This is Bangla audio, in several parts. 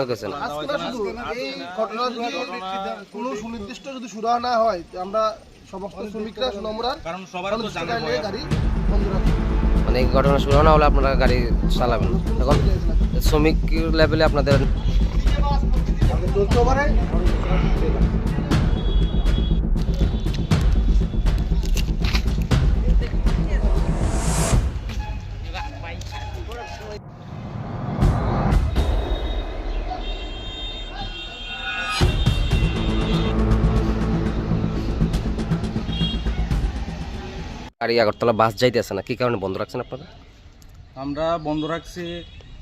লাগতেছে না। আজকে শুধু এই ঘটনা যদি কোনো সুনির্দিষ্ট যদি সুরাহা না হয় আমরা সমস্ত শ্রমিকরা সুনমরার কারণ সবার তো জানার গাড়ি বন্ধ মানে এই ঘটনা শুরু না হলে আপনারা গাড়ি চালাবেন এখন শ্রমিক লেভেলে আপনাদের গাড়ি আগরতলা বাস যাইতেছে না, কি কারণে বন্ধ রাখছেন আপনারা? আমরা বন্ধ রাখছি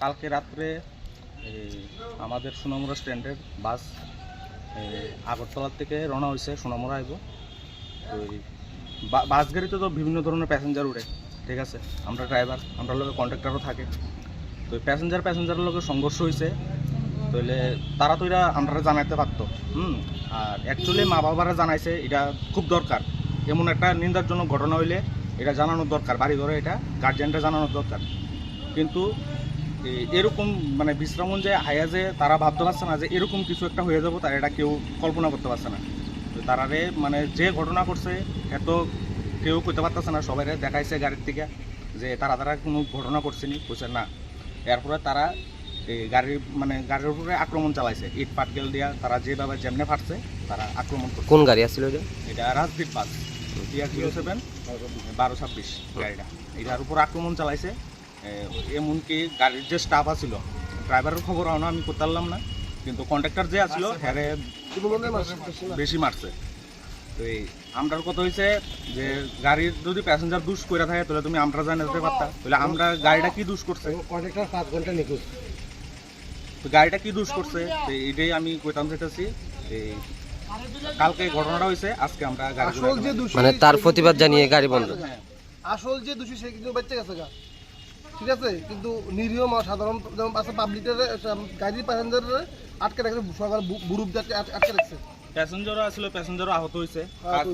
কালকে রাত্রে আমাদের সোনামুড়া স্ট্যান্ডের বাস আগরতলার থেকে রওনা হয়েছে সোনামুড়া আইব। তো বাস গাড়িতে তো বিভিন্ন ধরনের প্যাসেঞ্জার উঠে ঠিক আছে? আমরা ড্রাইভার আমরা লোকের কন্ট্রাক্টারও থাকে। তো প্যাসেঞ্জার প্যাসেঞ্জারের লোকের সংঘর্ষ হয়েছে তাহলে তারা তো এটা আমরা জানাইতে পারতো, হুম? আর অ্যাকচুয়ালি মা বাবারা জানাইছে, এটা খুব দরকার। এমন একটা নিন্দারজনক ঘটনা হইলে এটা জানানোর দরকার বাড়ি ঘরে এটা গার্জিয়ানটা জানানোর দরকার। কিন্তু এরকম মানে বিশ্রামণ যে হায়া যে তারা ভাবতে পারছে না যে এরকম কিছু একটা হয়ে যাব তারা এটা কেউ কল্পনা করতে পারছে না। তো তারারে মানে যে ঘটনা করছে এত কেউ করতে পারতেছে না সবাই দেখাইছে গাড়ির থেকে যে তারা তারা কোনো ঘটনা করছেনি বলছে না। এরপরে তারা এই গাড়ির মানে গাড়ির উপরে আক্রমণ চালাইছে। ইট পাটকেল দিয়া তারা যেভাবে যেমনে ফাটছে তারা আক্রমণ করছে। কোন গাড়ি আসছিল এটা এটা Rajdeep bus TR zero seven বারো ছাব্বিশ গাড়িটা। এটার উপর আক্রমণ চালাইছে। এমনকি গাড়ির যে স্টাফ আছিল ড্রাইভারের খবর আনো আমি করতে পারলাম না কিন্তু কন্ট্রাক্টর যে আসলো হ্যাঁ মনে মাসে বেশি মারছে। তো এই আমরার কথা হয়েছে যে গাড়ির যদি প্যাসেঞ্জার দুষ করে থাকে তাহলে তুমি আমরা জানাতে পারতা। তাহলে আমরা গাড়িটা কি দুষ করছে? কন্ট্রাক্টর পাঁচ ঘণ্টা নিখোঁজ। তো গাড়িটা কি দুষ করছে? তো এইটাই আমি কইতাম চাইতেছি। এই কালকে ঘটনাটা হয়েছে আজকে আমরা গাড়ি আসল যে দোষী মানে তার প্রতিবাদ জানিয়ে গাড়ি বন্ধ। আসল যে দোষী সে কিন্তু বাচ্চা গেছে গা। ঠিক আছে? কিন্তু নিরীহ সাধারণ যেমন আছে পাবলিকের গাড়ির প্যাসেঞ্জারের আটকে রাখছে সরকার বুরুপ আটকে- আটকে রাখছে। প্যাসেঞ্জারও আসলে প্যাসেঞ্জারও আহত হয়েছে। হ্যাঁ,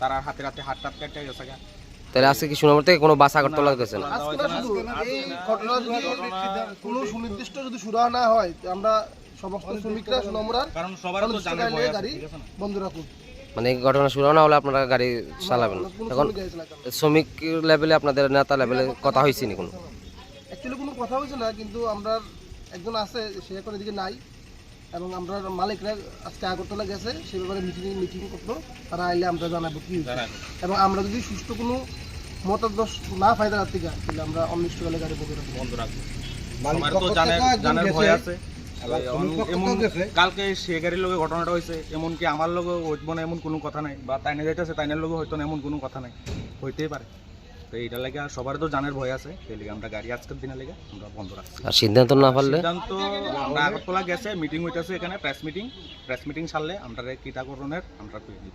তারা হাতে হাতে হাত টাত কেটে গেছে গা। তাহলে আজকে কি সুনামর থেকে কোনো বাস আগরতলা লাগতেছে না? শুধু এই ঘটনা যদি কোনো সুনির্দিষ্ট যদি সুরাহা না হয় আমরা সমস্ত শ্রমিকরা কারণ সবার তো জানার ভয় গাড়ি? বন্ধ রাখুন মানে ঘটনা শুরু না হলে আপনারা গাড়ি চালাবেন এখন শ্রমিক লেভেলে আপনাদের নেতা লেভেলে কথা হয়েছে নি কোনো? অ্যাকচুয়ালি কোনো কথা হয়েছে না কিন্তু আমরা একজন আছে সে এখন এদিকে নাই। এবং আমরা মালিকরা আজকে আগরতলা গেছে সে ব্যাপারে মিটিং মিটিং করতো তারা আইলে আমরা জানাব কি এবং আমরা যদি সুষ্ঠু কোনো মতাদর্শ না ফায়দা রাখতে তাহলে আমরা অনিষ্টকালে গাড়ি বন্ধ রাখব বন্ধ রাখব জানার ভয় আছে। কালকে সে গাড়ির লোকে ঘটনাটা হয়েছে এমনকি আমার লোকে হইব না এমন কোনো কথা নাই বা তাইনে যাইতেছে তাইনের লোকে হইতো না এমন কোনো কথা নাই হইতেই পারে। তো এইটা লাগে আর সবার তো জানার ভয় আছে সেই লিগে আমরা গাড়ি আজকের দিনে লেগে আমরা বন্ধ রাখছি। আর সিদ্ধান্ত না পারলে? সিদ্ধান্ত আমরা আগরতলা গেছে মিটিং হইতেছে এখানে প্রেস মিটিং প্রেস মিটিং সারলে আমরা কীটাকরণের আমরা করে দিব।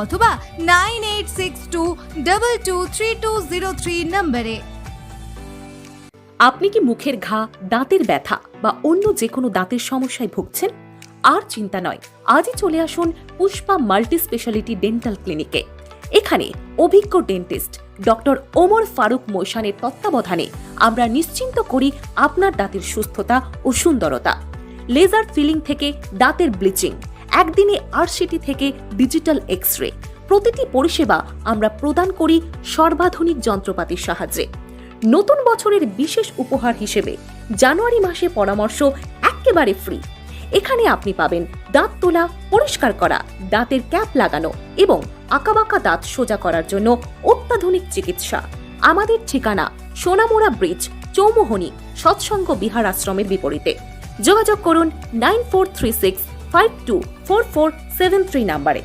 অথবা nine eight six two double two three two zero three নম্বরে। আপনি কি মুখের ঘা, দাঁতের ব্যথা বা অন্য যে কোনো দাঁতের সমস্যায় ভুগছেন? আর চিন্তা নয়, আজই চলে আসুন পুষ্পা মাল্টি স্পেশালিটি ডেন্টাল ক্লিনিকে। এখানে অভিজ্ঞ ডেন্টিস্ট ডক্টর ওমর ফারুক মোশানের তত্ত্বাবধানে আমরা নিশ্চিন্ত করি আপনার দাঁতের সুস্থতা ও সুন্দরতা। লেজার ফিলিং থেকে দাঁতের ব্লিচিং একদিনে আর আরসিটি থেকে ডিজিটাল এক্স রে প্রতিটি পরিষেবা আমরা প্রদান করি সর্বাধুনিক যন্ত্রপাতির সাহায্যে। নতুন বছরের বিশেষ উপহার হিসেবে জানুয়ারি মাসে পরামর্শ একেবারে ফ্রি। এখানে আপনি পাবেন দাঁত তোলা, পরিষ্কার করা, দাঁতের ক্যাপ লাগানো এবং আঁকাবাঁকা দাঁত সোজা করার জন্য অত্যাধুনিক চিকিৎসা। আমাদের ঠিকানা সোনামুড়া ব্রিজ, চৌমোহনী, সৎসঙ্গ বিহার আশ্রমের বিপরীতে। যোগাযোগ করুন nine four three six five two four four seven three নাম্বারে।